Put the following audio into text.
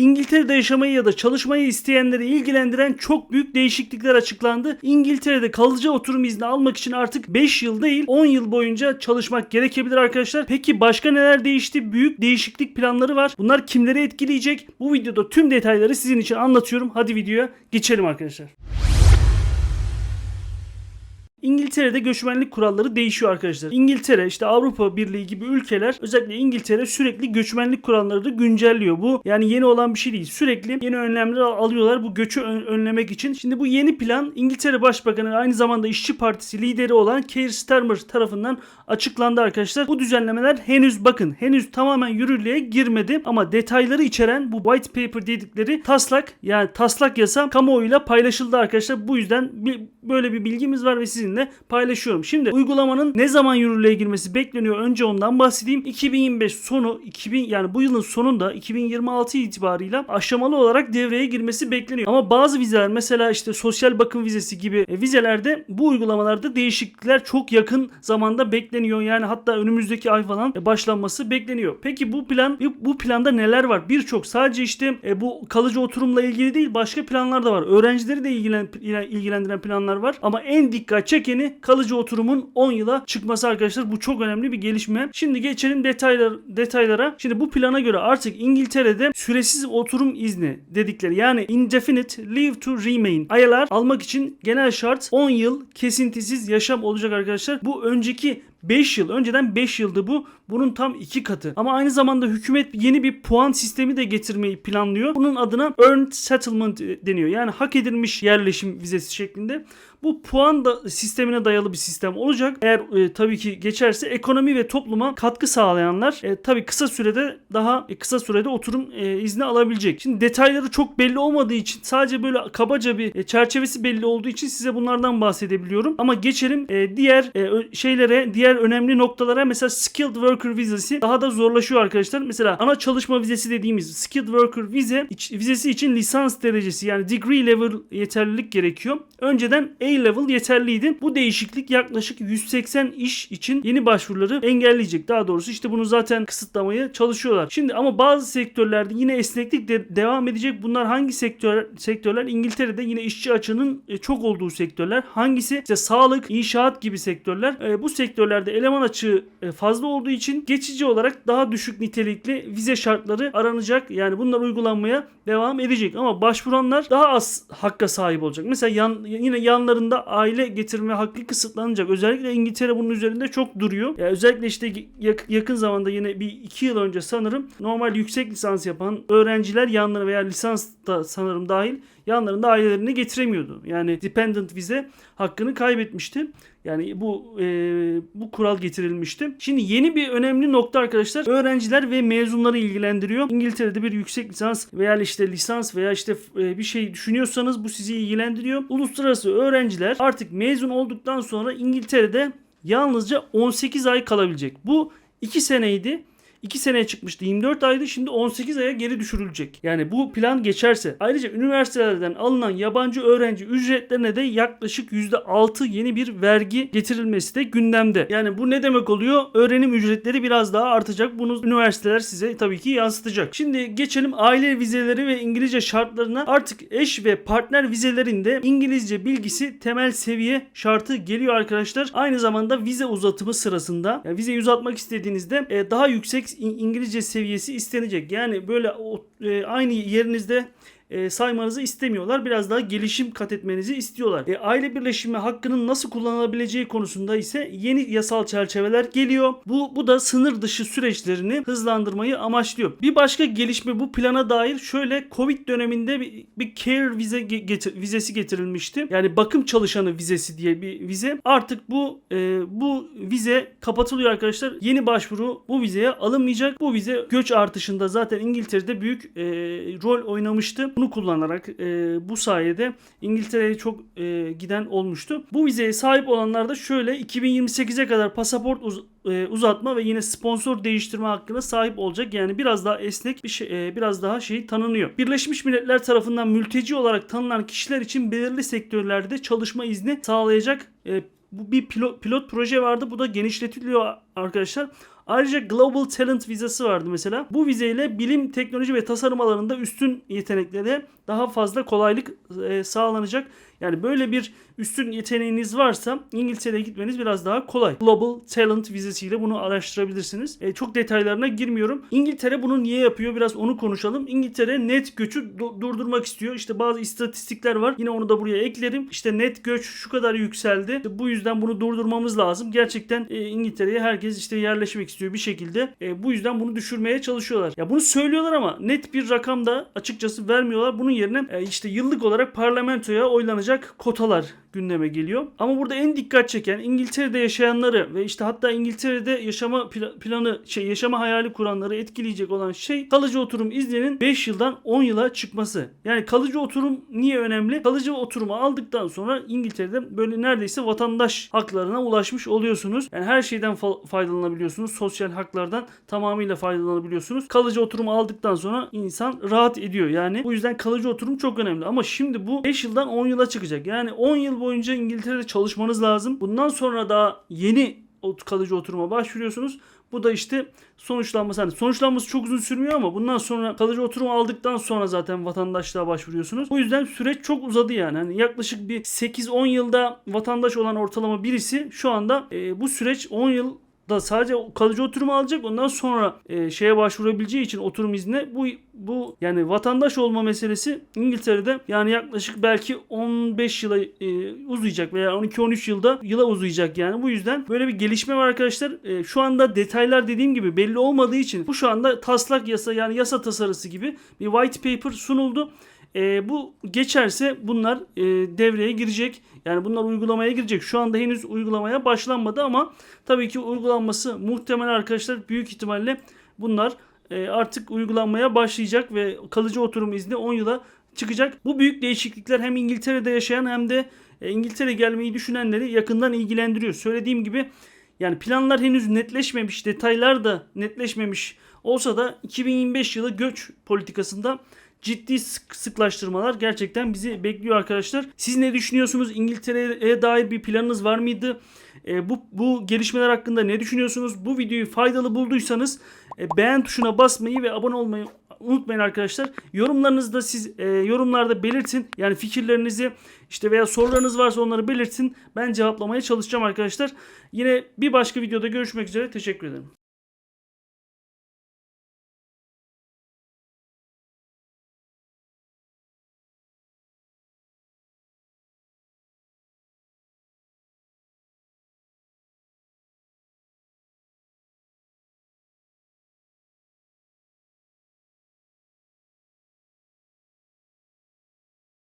İngiltere'de yaşamayı ya da çalışmayı isteyenleri ilgilendiren çok büyük değişiklikler açıklandı. İngiltere'de kalıcı oturum izni almak için artık 5 yıl değil 10 yıl boyunca çalışmak gerekebilir arkadaşlar. Peki başka neler değişti? Büyük değişiklik planları var. Bunlar kimleri etkileyecek? Bu videoda tüm detayları sizin için anlatıyorum. Hadi videoya geçelim arkadaşlar. İngiltere'de göçmenlik kuralları değişiyor arkadaşlar. İngiltere işte Avrupa Birliği gibi ülkeler özellikle İngiltere sürekli göçmenlik kuralları da güncelliyor. Bu yani yeni olan bir şey değil. Sürekli yeni önlemler al- alıyorlar bu göçü ön- önlemek için. Şimdi bu yeni plan İngiltere Başbakanı aynı zamanda İşçi Partisi lideri olan Keir Starmer tarafından açıklandı arkadaşlar. Bu düzenlemeler henüz bakın henüz tamamen yürürlüğe girmedi ama detayları içeren bu white paper dedikleri taslak yani taslak yasa kamuoyuyla paylaşıldı arkadaşlar. Bu yüzden bir, böyle bir bilgimiz var ve sizinle paylaşıyorum. Şimdi uygulamanın ne zaman yürürlüğe girmesi bekleniyor? Önce ondan bahsedeyim. 2025 sonu 2000 yani bu yılın sonunda 2026 itibarıyla aşamalı olarak devreye girmesi bekleniyor. Ama bazı vizeler mesela işte sosyal bakım vizesi gibi e, vizelerde bu uygulamalarda değişiklikler çok yakın zamanda bekleniyor. Yani hatta önümüzdeki ay falan e, başlanması bekleniyor. Peki bu plan bu planda neler var? Birçok sadece işte e, bu kalıcı oturumla ilgili değil başka planlar da var. Öğrencileri de ilgilen, ilgilendiren planlar var. Ama en dikkat çekeni kalıcı oturumun 10 yıla çıkması arkadaşlar. Bu çok önemli bir gelişme. Şimdi geçelim detaylar detaylara. Şimdi bu plana göre artık İngiltere'de süresiz oturum izni dedikleri yani indefinite leave to remain ILR almak için genel şart 10 yıl kesintisiz yaşam olacak arkadaşlar. Bu önceki 5 yıl önceden 5 yıldı bu. Bunun tam 2 katı. Ama aynı zamanda hükümet yeni bir puan sistemi de getirmeyi planlıyor. Bunun adına earned settlement deniyor. Yani hak edilmiş yerleşim vizesi şeklinde. Bu puan da sistemine dayalı bir sistem olacak. Eğer e, tabii ki geçerse ekonomi ve topluma katkı sağlayanlar e, tabii kısa sürede daha e, kısa sürede oturum e, izni alabilecek. Şimdi detayları çok belli olmadığı için sadece böyle kabaca bir e, çerçevesi belli olduğu için size bunlardan bahsedebiliyorum. Ama geçelim e, diğer e, şeylere, diğer önemli noktalara mesela skilled worker vizesi daha da zorlaşıyor arkadaşlar. Mesela ana çalışma vizesi dediğimiz skilled worker vize vizesi için lisans derecesi yani degree level yeterlilik gerekiyor. Önceden A-level yeterliydi. Bu değişiklik yaklaşık 180 iş için yeni başvuruları engelleyecek. Daha doğrusu işte bunu zaten kısıtlamaya çalışıyorlar. Şimdi ama bazı sektörlerde yine esneklik de devam edecek. Bunlar hangi sektör sektörler? İngiltere'de yine işçi açığının e, çok olduğu sektörler. Hangisi? İşte sağlık, inşaat gibi sektörler. E, bu sektörlerde eleman açığı e, fazla olduğu için geçici olarak daha düşük nitelikli vize şartları aranacak. Yani bunlar uygulanmaya devam edecek ama başvuranlar daha az hakka sahip olacak. Mesela yan, yine yanlarında aile getirme hakkı kısıtlanacak. Özellikle İngiltere bunun üzerinde çok duruyor. Yani özellikle işte yak- yakın zamanda yine bir iki yıl önce sanırım normal yüksek lisans yapan öğrenciler yanlarına veya lisans da sanırım dahil yanlarında ailelerini getiremiyordu. Yani dependent vize hakkını kaybetmişti. Yani bu e, bu kural getirilmişti. Şimdi yeni bir önemli nokta arkadaşlar öğrenciler ve mezunları ilgilendiriyor. İngiltere'de bir yüksek lisans veya işte lisans veya işte e, bir şey düşünüyorsanız bu sizi ilgilendiriyor. Uluslararası öğrenciler artık mezun olduktan sonra İngiltere'de yalnızca 18 ay kalabilecek. Bu 2 seneydi. 2 seneye çıkmıştı 24 aydı şimdi 18 aya geri düşürülecek. Yani bu plan geçerse. Ayrıca üniversitelerden alınan yabancı öğrenci ücretlerine de yaklaşık %6 yeni bir vergi getirilmesi de gündemde. Yani bu ne demek oluyor? Öğrenim ücretleri biraz daha artacak. Bunu üniversiteler size tabii ki yansıtacak. Şimdi geçelim aile vizeleri ve İngilizce şartlarına. Artık eş ve partner vizelerinde İngilizce bilgisi temel seviye şartı geliyor arkadaşlar. Aynı zamanda vize uzatımı sırasında yani vizeyi uzatmak istediğinizde e, daha yüksek İngilizce seviyesi istenecek. Yani böyle e, aynı yerinizde e, saymanızı istemiyorlar. Biraz daha gelişim kat etmenizi istiyorlar. E, aile birleşimi hakkının nasıl kullanılabileceği konusunda ise yeni yasal çerçeveler geliyor. Bu bu da sınır dışı süreçlerini hızlandırmayı amaçlıyor. Bir başka gelişme bu plana dair şöyle Covid döneminde bir, bir care vize ge- getir- vizesi getirilmişti. Yani bakım çalışanı vizesi diye bir vize. Artık bu e, bu vize kapatılıyor arkadaşlar. Yeni başvuru bu vizeye alınmayacak. Bu vize göç artışında zaten İngiltere'de büyük e, rol oynamıştı. Bunu kullanarak e, bu sayede İngiltere'ye çok e, giden olmuştu. Bu vizeye sahip olanlar da şöyle 2028'e kadar pasaport uz- e, uzatma ve yine sponsor değiştirme hakkına sahip olacak. Yani biraz daha esnek bir şey, e, biraz daha şey tanınıyor. Birleşmiş Milletler tarafından mülteci olarak tanınan kişiler için belirli sektörlerde çalışma izni sağlayacak e, bu bir pilot, pilot proje vardı. Bu da genişletiliyor arkadaşlar. Ayrıca Global Talent vizesi vardı mesela. Bu vizeyle bilim, teknoloji ve tasarım alanında üstün yeteneklere daha fazla kolaylık e, sağlanacak. Yani böyle bir üstün yeteneğiniz varsa İngiltere'ye gitmeniz biraz daha kolay. Global Talent vizesiyle bunu araştırabilirsiniz. E, çok detaylarına girmiyorum. İngiltere bunu niye yapıyor? Biraz onu konuşalım. İngiltere net göçü du- durdurmak istiyor. İşte bazı istatistikler var. Yine onu da buraya eklerim. İşte net göç şu kadar yükseldi. İşte bu yüzden bunu durdurmamız lazım. Gerçekten e, İngiltere'ye herkes işte yerleşmek istiyor bir şekilde. E, bu yüzden bunu düşürmeye çalışıyorlar. Ya bunu söylüyorlar ama net bir rakam da açıkçası vermiyorlar. Bunun yerine e, işte yıllık olarak parlamentoya oylanacak kotalar gündeme geliyor. Ama burada en dikkat çeken İngiltere'de yaşayanları ve işte hatta İngiltere'de yaşama pla- planı şey yaşama hayali kuranları etkileyecek olan şey kalıcı oturum izninin 5 yıldan 10 yıla çıkması. Yani kalıcı oturum niye önemli? Kalıcı oturumu aldıktan sonra İngiltere'de böyle neredeyse vatandaş haklarına ulaşmış oluyorsunuz. Yani her şeyden fa- faydalanabiliyorsunuz. Sosyal haklardan tamamıyla faydalanabiliyorsunuz. Kalıcı oturumu aldıktan sonra insan rahat ediyor. Yani bu yüzden kalıcı oturum çok önemli. Ama şimdi bu 5 yıldan 10 yıla çıkacak. Yani 10 yıl boyunca İngiltere'de çalışmanız lazım. Bundan sonra daha yeni o kalıcı oturuma başvuruyorsunuz. Bu da işte sonuçlanması. Hani sonuçlanması çok uzun sürmüyor ama bundan sonra kalıcı oturum aldıktan sonra zaten vatandaşlığa başvuruyorsunuz. Bu yüzden süreç çok uzadı yani. Hani yaklaşık bir 8-10 yılda vatandaş olan ortalama birisi şu anda e, bu süreç 10 yıl da sadece kalıcı oturum alacak. Ondan sonra e, şeye başvurabileceği için oturum iznine bu bu yani vatandaş olma meselesi İngiltere'de yani yaklaşık belki 15 yıla e, uzayacak veya 12-13 yılda yıla uzayacak yani. Bu yüzden böyle bir gelişme var arkadaşlar. E, şu anda detaylar dediğim gibi belli olmadığı için bu şu anda taslak yasa yani yasa tasarısı gibi bir white paper sunuldu. E, bu geçerse bunlar e, devreye girecek. Yani bunlar uygulamaya girecek. Şu anda henüz uygulamaya başlanmadı ama tabii ki uygulanması muhtemel arkadaşlar büyük ihtimalle bunlar e, artık uygulanmaya başlayacak ve kalıcı oturum izni 10 yıla çıkacak. Bu büyük değişiklikler hem İngiltere'de yaşayan hem de e, İngiltere gelmeyi düşünenleri yakından ilgilendiriyor. Söylediğim gibi yani planlar henüz netleşmemiş, detaylar da netleşmemiş olsa da 2025 yılı göç politikasında ciddi sık- sıklaştırmalar gerçekten bizi bekliyor arkadaşlar. Siz ne düşünüyorsunuz? İngiltere'ye dair bir planınız var mıydı? E, bu, bu gelişmeler hakkında ne düşünüyorsunuz? Bu videoyu faydalı bulduysanız e, beğen tuşuna basmayı ve abone olmayı unutmayın arkadaşlar. Yorumlarınızı da siz e, yorumlarda belirtin. Yani fikirlerinizi işte veya sorularınız varsa onları belirtin. Ben cevaplamaya çalışacağım arkadaşlar. Yine bir başka videoda görüşmek üzere. Teşekkür ederim.